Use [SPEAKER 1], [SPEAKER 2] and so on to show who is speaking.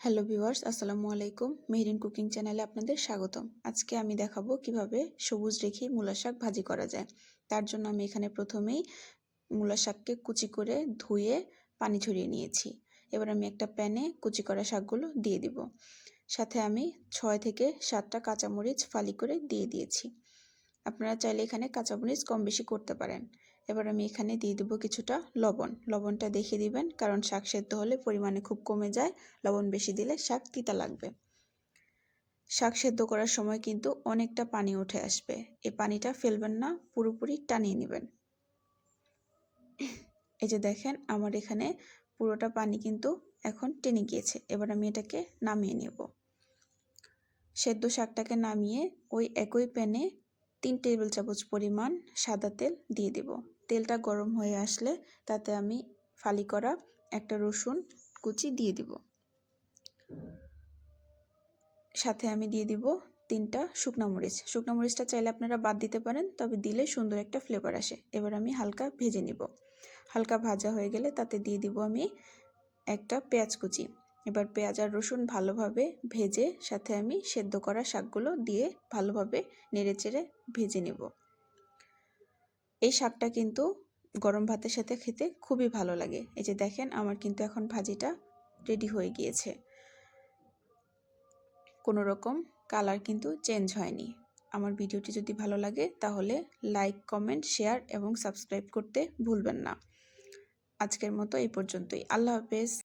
[SPEAKER 1] Hello viewers, আসসালামু আলাইকুম। Mehreen cooking চ্যানেলে আপনাদের স্বাগতম। আজকে আমি দেখাবো কীভাবে সবুজ রেখে মূলা শাক ভাজি করা যায়। তার জন্য আমি এখানে প্রথমেই মূলা শাককে কুচি করে ধুয়ে পানি ঝরিয়ে নিয়েছি। এবার আমি একটা প্যানে কুচি করা শাকগুলো দিয়ে দিব। সাথে আমি ছয় থেকে সাতটা কাঁচামরিচ ফালি করে দিয়ে দিয়েছি। আপনারা চাইলে এখানে কাঁচামরিচ কম বেশি করতে পারেন। এবার আমি এখানে দিয়ে দেবো কিছুটা লবণ। লবণটা দেখে দিবেন, কারণ শাক সেদ্ধ হলে পরিমাণে খুব কমে যায়। লবণ বেশি দিলে শাক তিতা লাগবে। শাক সেদ্ধ করার সময় কিন্তু অনেকটা পানি উঠে আসবে। এই পানিটা ফেলবেন না, পুরোপুরি টানিয়ে নেবেন। এই যে দেখেন, আমার এখানে পুরোটা পানি কিন্তু এখন টেনে গিয়েছে। এবার আমি এটাকে নামিয়ে নেব। সেদ্ধ শাকটাকে নামিয়ে ওই একই প্যানে তিন টেবিল চামচ পরিমাণ সাদা তেল দিয়ে দেব। তেলটা গরম হয়ে আসলে তাতে আমি ফালি করা একটা রসুন কুচি দিয়ে দিব। সাথে আমি দিয়ে দিব তিনটা শুকনো মরিচ। শুকনো মরিচটা চাইলে আপনারা বাদ দিতে পারেন, তবে দিলে সুন্দর একটা ফ্লেভার আসে। এবার আমি হালকা ভেজে নিব। হালকা ভাজা হয়ে গেলে তাতে দিয়ে দিব আমি একটা পেঁয়াজ কুচি। এবার পেঁয়াজ আর রসুন ভালোভাবে ভেজে সাথে আমি সেদ্ধ করা শাকগুলো দিয়ে ভালোভাবে নেড়েচেড়ে ভেজে নেব। এই শাকটা কিন্তু গরম ভাতের সাথে খেতে খুবই ভালো লাগে। এই যে দেখেন আমার কিন্তু এখন ভাজিটা রেডি হয়ে গিয়েছে। কোনো রকম কালার কিন্তু চেঞ্জ হয়নি। আমার ভিডিওটি যদি ভালো লাগে তাহলে লাইক, কমেন্ট, শেয়ার এবং সাবস্ক্রাইব করতে ভুলবেন না। আজকের মতো এই পর্যন্তই। আল্লাহ হাফেজ।